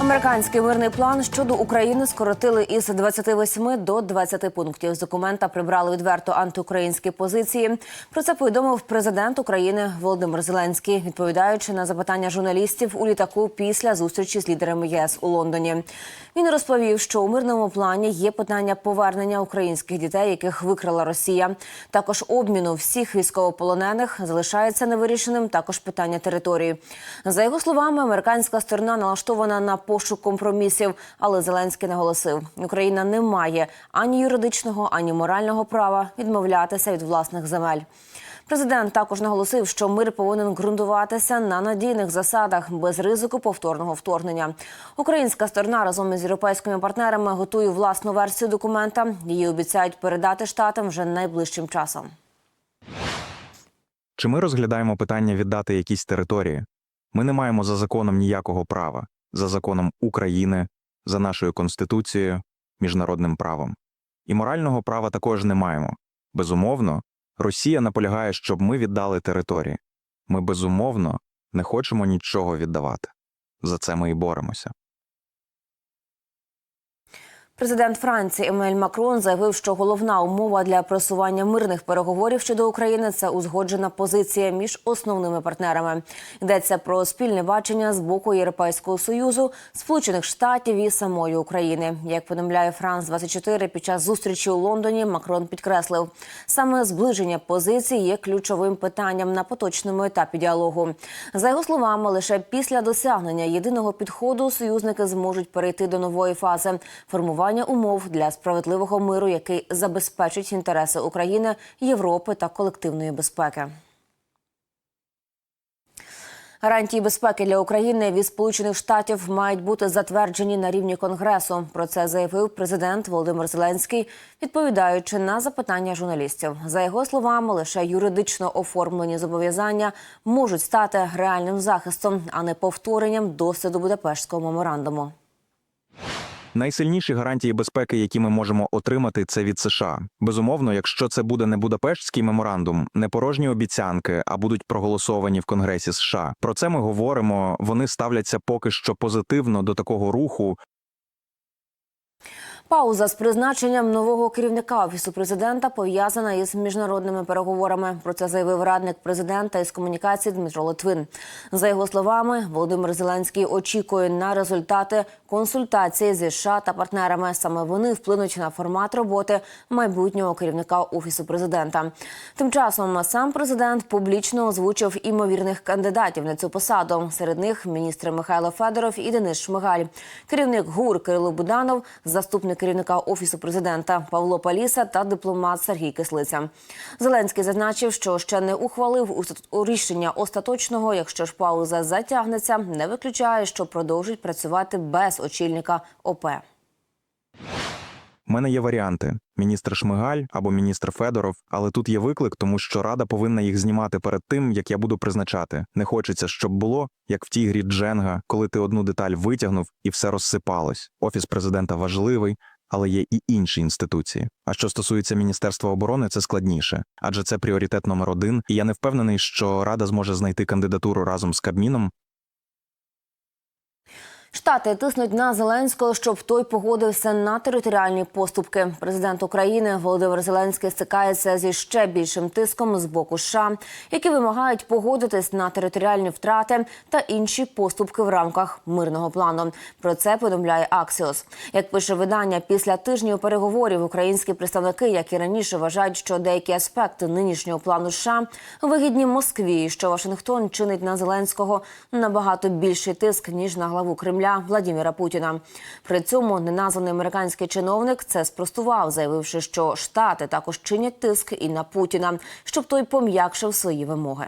Американський мирний план щодо України скоротили із 28 до 20 пунктів. З документа прибрали відверто антиукраїнські позиції. Про це повідомив президент України Володимир Зеленський, відповідаючи на запитання журналістів у літаку після зустрічі з лідерами ЄС у Лондоні. Він розповів, що у мирному плані є питання повернення українських дітей, яких викрала Росія. Також обміну всіх військовополонених залишається невирішеним. Також питання території. За його словами, американська сторона налаштована на пошук компромісів, але Зеленський наголосив: Україна не має ані юридичного, ані морального права відмовлятися від власних земель. Президент також наголосив, що мир повинен ґрунтуватися на надійних засадах без ризику повторного вторгнення. Українська сторона разом із європейськими партнерами готує власну версію документа. Її обіцяють передати штатам вже найближчим часом. Чи ми розглядаємо питання віддати якісь території? Ми не маємо за законом ніякого права, за законом України, за нашою конституцією, міжнародним правом. І морального права також не маємо. Безумовно, Росія наполягає, щоб ми віддали території. Ми безумовно не хочемо нічого віддавати. За це ми і боремося. Президент Франції Емель Макрон заявив, що головна умова для просування мирних переговорів щодо України це узгоджена позиція між основними партнерами. Йдеться про спільне бачення з боку Європейського союзу, Сполучених Штатів і самої України. Як повідомляє Франс 24 під час зустрічі у Лондоні, Макрон підкреслив, саме зближення позицій є ключовим питанням на поточному етапі діалогу. За його словами, лише після досягнення єдиного підходу союзники зможуть перейти до нової фази формування умов для справедливого миру, який забезпечить інтереси України, Європи та колективної безпеки. Гарантії безпеки для України від Сполучених Штатів мають бути затверджені на рівні Конгресу. Про це заявив президент Володимир Зеленський, відповідаючи на запитання журналістів. За його словами, лише юридично оформлені зобов'язання можуть стати реальним захистом, а не повторенням досвіду Будапештського меморандуму. Найсильніші гарантії безпеки, які ми можемо отримати, це від США. Безумовно, якщо це буде не Будапештський меморандум, не порожні обіцянки, а будуть проголосовані в Конгресі США. Про це ми говоримо. Вони ставляться поки що позитивно до такого руху. Пауза з призначенням нового керівника офісу президента пов'язана із міжнародними переговорами. Про це заявив радник президента із комунікації Дмитро Литвин. За його словами, Володимир Зеленський очікує на результати консультації зі США та партнерами. Саме вони вплинуть на формат роботи майбутнього керівника офісу президента. Тим часом сам президент публічно озвучив імовірних кандидатів на цю посаду. Серед них міністри Михайло Федоров і Денис Шмигаль, керівник ГУР Кирило Буданов, заступник керівника офісу президента Павло Паліса та дипломат Сергій Кислиця. Зеленський зазначив, що ще не ухвалив рішення остаточного. Якщо ж пауза затягнеться, не виключає, що продовжить працювати без очільника ОП. У мене є варіанти: міністр Шмигаль або міністр Федоров, але тут є виклик, тому що рада повинна їх знімати перед тим, як я буду призначати. Не хочеться, щоб було як в тій грі Дженга, коли ти одну деталь витягнув і все розсипалось. Офіс президента важливий. Але є і інші інституції. А що стосується Міністерства оборони, це складніше, адже це пріоритет номер один. І я не впевнений, що Рада зможе знайти кандидатуру разом з Кабміном, Штати тиснуть на Зеленського, щоб той погодився на територіальні поступки. Президент України Володимир Зеленський стикається зі ще більшим тиском з боку США, які вимагають погодитись на територіальні втрати та інші поступки в рамках мирного плану. Про це повідомляє Аксіос. Як пише видання, після тижнів переговорів українські представники, як і раніше, вважають, що деякі аспекти нинішнього плану США вигідні Москві, що Вашингтон чинить на Зеленського набагато більший тиск ніж на главу Кремля. Владіміра Путіна. При цьому неназваний американський чиновник це спростував, заявивши, що штати також чинять тиск і на Путіна, щоб той пом'якшив свої вимоги.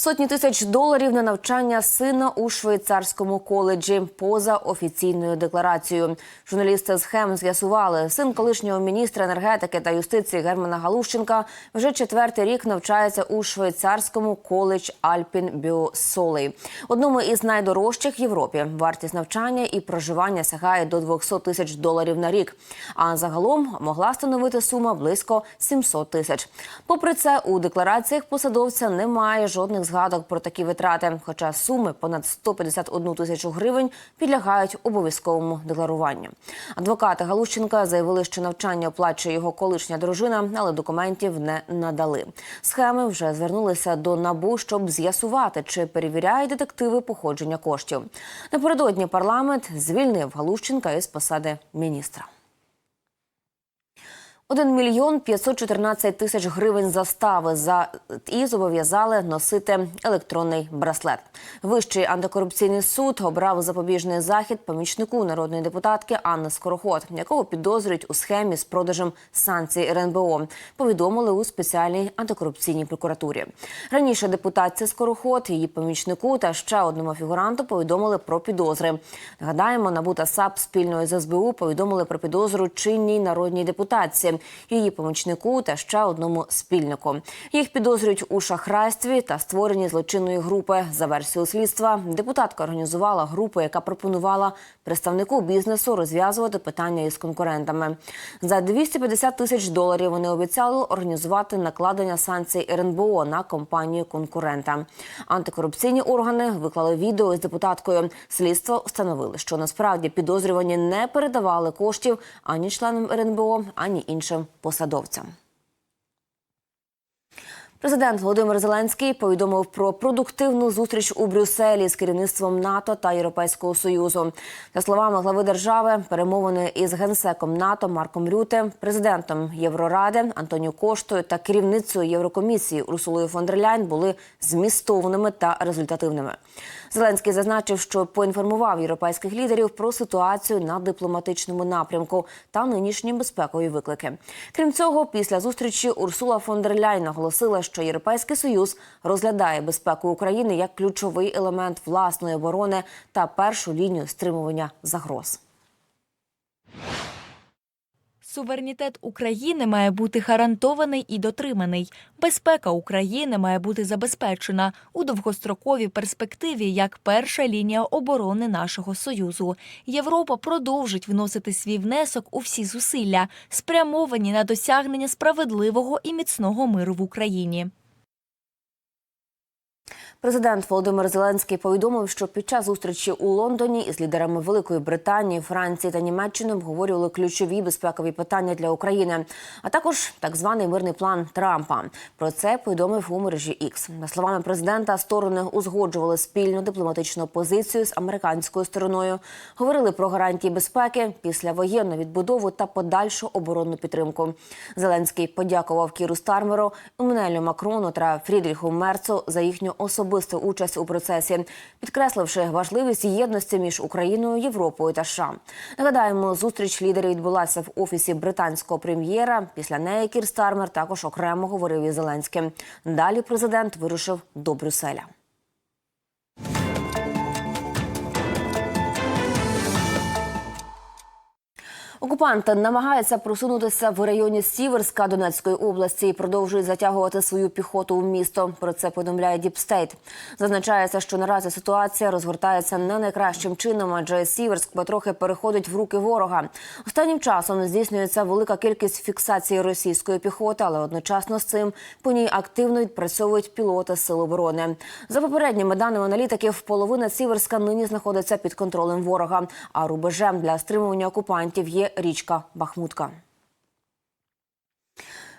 Сотні тисяч доларів на навчання сина у швейцарському коледжі поза офіційною декларацією. Журналісти з ХЕМ з'ясували, син колишнього міністра енергетики та юстиції Германа Галущенка вже четвертий рік навчається у швейцарському коледж Альпін Біосолей, одному із найдорожчих в Європі. Вартість навчання і проживання сягає до 200 тисяч доларів на рік. А загалом могла становити сума близько 700 тисяч. Попри це, у деклараціях посадовця немає жодних згадок про такі витрати. Хоча суми понад 151 тисячу гривень підлягають обов'язковому декларуванню. Адвокати Галущенка заявили, що навчання оплачує його колишня дружина, але документів не надали. Схеми вже звернулися до набу, щоб з'ясувати, чи перевіряють детективи походження коштів. Напередодні парламент звільнив Галущенка із посади міністра. 1 мільйон 514 тисяч гривень застави за і зобов'язали носити електронний браслет. Вищий антикорупційний суд обрав запобіжний захід помічнику народної депутатки Анни Скороход, якого підозрюють у схемі з продажем санкцій РНБО. Повідомили у спеціальній антикорупційній прокуратурі. Раніше депутатці Скороход, її помічнику та ще одному фігуранту повідомили про підозри. Нагадаємо, НАБУ та САП спільно з СБУ повідомили про підозру чинній народній депутатці, її помічнику та ще одному спільнику. Їх підозрюють у шахрайстві та створенні злочинної групи. За версією слідства, депутатка організувала групу, яка пропонувала представнику бізнесу розв'язувати питання із конкурентами. За 250 тисяч доларів вони обіцяли організувати накладення санкцій РНБО на компанію конкурента. Антикорупційні органи виклали відео з депутаткою. Слідство встановили, що насправді підозрювані не передавали коштів ані членам РНБО, ані іншим посадовцям. Президент Володимир Зеленський повідомив про продуктивну зустріч у Брюсселі з керівництвом НАТО та Європейського союзу. За словами глави держави, перемовини із генсеком НАТО Марком Рюте, президентом Євроради Антоніо Коштою та керівницею Єврокомісії Урсулою фон дер Ляйн були змістовними та результативними. Зеленський зазначив, що поінформував європейських лідерів про ситуацію на дипломатичному напрямку та нинішні безпекові виклики. Крім цього, після зустрічі Урсула фон дер Ляйн наголосила, що Європейський союз розглядає безпеку України як ключовий елемент власної оборони та першу лінію стримування загроз. Суверенітет України має бути гарантований і дотриманий. Безпека України має бути забезпечена у довгостроковій перспективі як перша лінія оборони нашого союзу. Європа продовжить вносити свій внесок у всі зусилля, спрямовані на досягнення справедливого і міцного миру в Україні. Президент Володимир Зеленський повідомив, що під час зустрічі у Лондоні із лідерами Великої Британії, Франції та Німеччини обговорювали ключові безпекові питання для України, а також так званий мирний план Трампа. Про це повідомив у мережі X. За словами президента, сторони узгоджували спільну дипломатичну позицію з американською стороною, говорили про гарантії безпеки, післявоєнну відбудову та подальшу оборонну підтримку. Зеленський подякував Кіру Стармеру, Еммануелю Макрону та Фрідріху Мерцу за їхню особисту участь у процесі, підкресливши важливість єдності між Україною, Європою та США. Нагадаємо, зустріч лідерів відбулася в офісі британського прем'єра. Після неї Кір Стармер також окремо говорив із Зеленським. Далі президент вирушив до Брюсселя. Окупанти намагаються просунутися в районі Сіверська Донецької області і продовжують затягувати свою піхоту у місто. Про це повідомляє Діпстейт. Зазначається, що наразі ситуація розгортається не найкращим чином, адже Сіверськ потрохи переходить в руки ворога. Останнім часом здійснюється велика кількість фіксацій російської піхоти, але одночасно з цим по ній активно відпрацьовують пілоти сил оборони. За попередніми даними аналітиків, половина Сіверська нині знаходиться під контролем ворога. А рубежем для стримування окупантів є річка Бахмутка.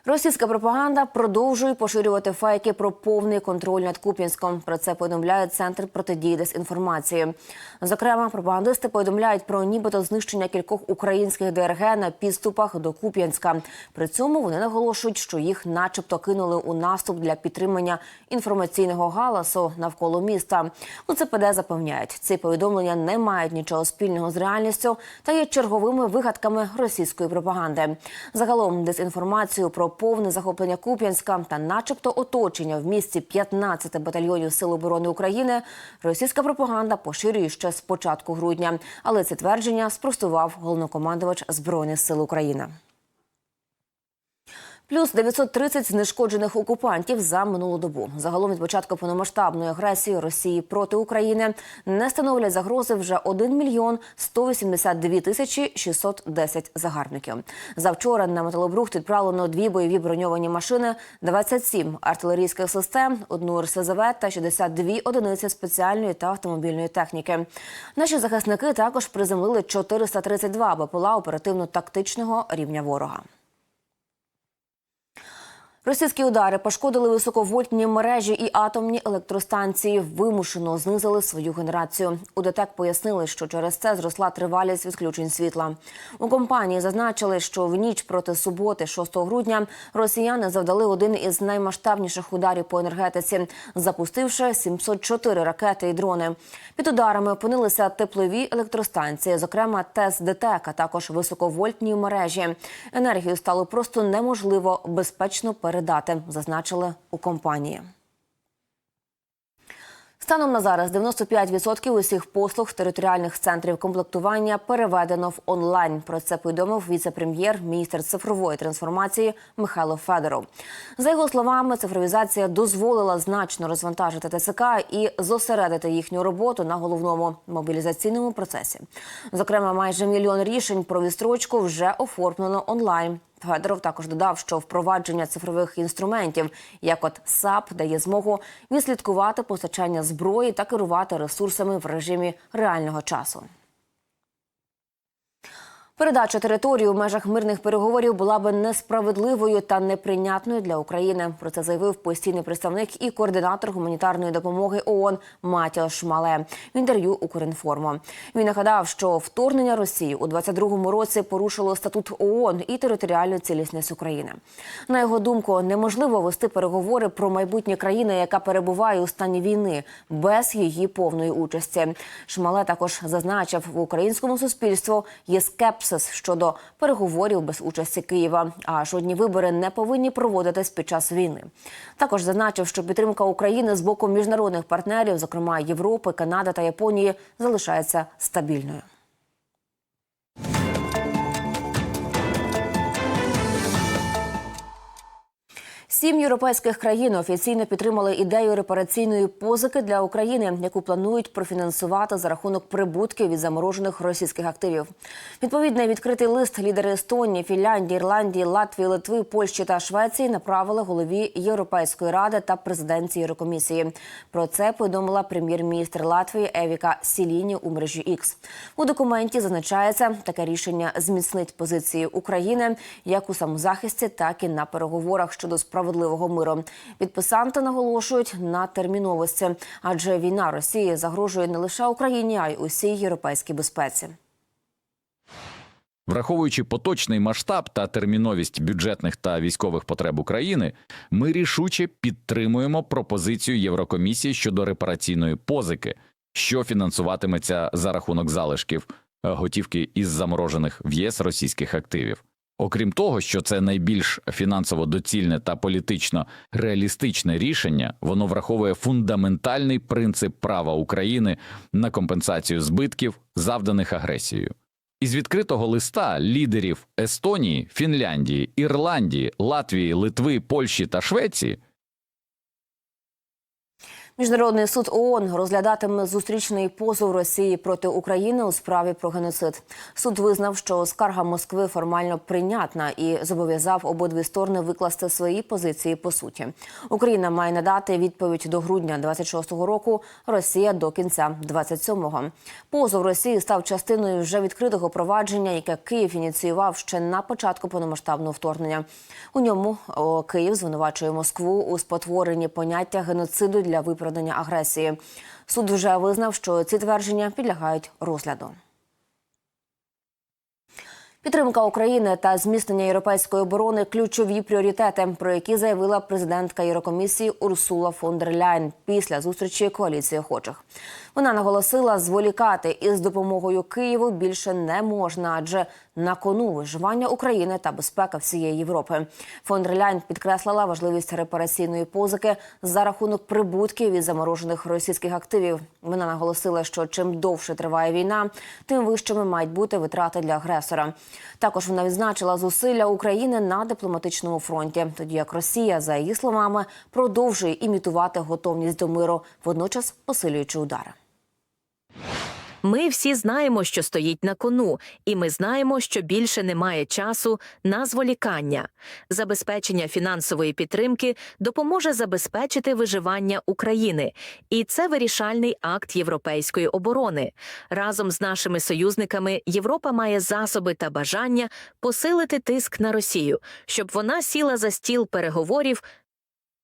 Російська пропаганда продовжує поширювати фейки про повний контроль над Куп'янськом. Про це повідомляє центр протидії дезінформації. Зокрема, пропагандисти повідомляють про нібито знищення кількох українських ДРГ на підступах до Куп'янська. При цьому вони наголошують, що їх, начебто, кинули у наступ для підтримання інформаційного галасу навколо міста. У ЦПД запевняють, ці повідомлення не мають нічого спільного з реальністю та є черговими вигадками російської пропаганди. Загалом дезінформацію про повне захоплення Куп'янська та, начебто, оточення в місті 15 батальйонів Сил оборони України. Російська пропаганда поширює ще з початку грудня, але це твердження спростував головнокомандувач збройних сил України. Плюс 930 знешкоджених окупантів за минулу добу. Загалом від початку повномасштабної агресії Росії проти України не становлять загрози вже 1 мільйон 182 тисячі 610 загарбників. Завчора на металобрухт відправлено дві бойові броньовані машини, 27 артилерійських систем, одну РСЗВ та 62 одиниці спеціальної та автомобільної техніки. Наші захисники також приземлили 432 БПЛА оперативно-тактичного рівня ворога. Російські удари пошкодили високовольтні мережі і атомні електростанції. Вимушено знизили свою генерацію. У ДТЕК пояснили, що через це зросла тривалість відключень світла. У компанії зазначили, що в ніч проти суботи, 6 грудня, росіяни завдали один із наймасштабніших ударів по енергетиці, запустивши 704 ракети і дрони. Під ударами опинилися теплові електростанції, зокрема ТЕС ДТЕК, а також високовольтні мережі. Енергію стало просто неможливо безпечно передати, зазначили у компанії. Станом на зараз 95% усіх послуг територіальних центрів комплектування переведено в онлайн. Про це повідомив віце-прем'єр, міністр цифрової трансформації Михайло Федоров. За його словами, цифровізація дозволила значно розвантажити ТСК і зосередити їхню роботу на головному мобілізаційному процесі. Зокрема, майже мільйон рішень про відстрочку вже оформлено онлайн. Федоров також додав, що впровадження цифрових інструментів, як от САП, дає змогу відслідкувати постачання зброї та керувати ресурсами в режимі реального часу. Передача території у межах мирних переговорів була би несправедливою та неприйнятною для України. Про це заявив постійний представник і координатор гуманітарної допомоги ООН Матіос Шмале в інтерв'ю Укрінформу. Він нагадав, що вторгнення Росії у 22-му році порушило статут ООН і територіальну цілісність України. На його думку, неможливо вести переговори про майбутнє країни, яка перебуває у стані війни, без її повної участі. Шмале також зазначив в українському суспільству є скепсис щодо переговорів без участі Києва. А жодні вибори не повинні проводитись під час війни. Також зазначив, що підтримка України з боку міжнародних партнерів, зокрема Європи, Канади та Японії, залишається стабільною. Сім європейських країн офіційно підтримали ідею репараційної позики для України, яку планують профінансувати за рахунок прибутків від заморожених російських активів. Відповідний відкритий лист лідери Естонії, Фінляндії, Ірландії, Латвії, Литви, Польщі та Швеції направили голові Європейської ради та президенції Єврокомісії. Про це повідомила прем'єр-міністр Латвії Евіка Сіліні у мережі X. У документі зазначається, таке рішення зміцнить позиції України як у самозахисті, так і на переговорах щодо справедливого миру. Підписанти наголошують на терміновості, адже війна Росії загрожує не лише Україні, а й усій європейській безпеці. Враховуючи поточний масштаб та терміновість бюджетних та військових потреб України, ми рішуче підтримуємо пропозицію Єврокомісії щодо репараційної позики, що фінансуватиметься за рахунок залишків е, готівки із заморожених в ЄС російських активів. Окрім того, що це найбільш фінансово доцільне та політично реалістичне рішення, воно враховує фундаментальний принцип права України на компенсацію збитків, завданих агресією. Із відкритого листа лідерів Естонії, Фінляндії, Ірландії, Латвії, Литви, Польщі та Швеції Міжнародний суд ООН розглядатиме зустрічний позов Росії проти України у справі про геноцид. Суд визнав, що скарга Москви формально прийнятна і зобов'язав обидві сторони викласти свої позиції по суті. Україна має надати відповідь до грудня 26-го року. Росія до кінця 27-го. Позов Росії став частиною вже відкритого провадження, яке Київ ініціював ще на початку повномасштабного вторгнення. У ньому Київ звинувачує Москву у спотворенні поняття геноциду для виправдання агресії. Суд вже визнав, що ці твердження підлягають розгляду. Підтримка України та зміцнення європейської оборони ключові пріоритети, про які заявила президентка Єврокомісії Урсула фон дер Ляйн після зустрічі коаліції охочих. Вона наголосила, зволікати із допомогою Києву більше не можна, адже на кону виживання України та безпека всієї Європи. Фон дер Ляйн підкреслила важливість репараційної позики за рахунок прибутків від заморожених російських активів. Вона наголосила, що чим довше триває війна, тим вищими мають бути витрати для агресора. Також вона відзначила зусилля України на дипломатичному фронті, тоді як Росія, за її словами, продовжує імітувати готовність до миру, водночас посилюючи удари. Ми всі знаємо, що стоїть на кону, і ми знаємо, що більше немає часу на зволікання. Забезпечення фінансової підтримки допоможе забезпечити виживання України, і це вирішальний акт європейської оборони. Разом з нашими союзниками Європа має засоби та бажання посилити тиск на Росію, щоб вона сіла за стіл переговорів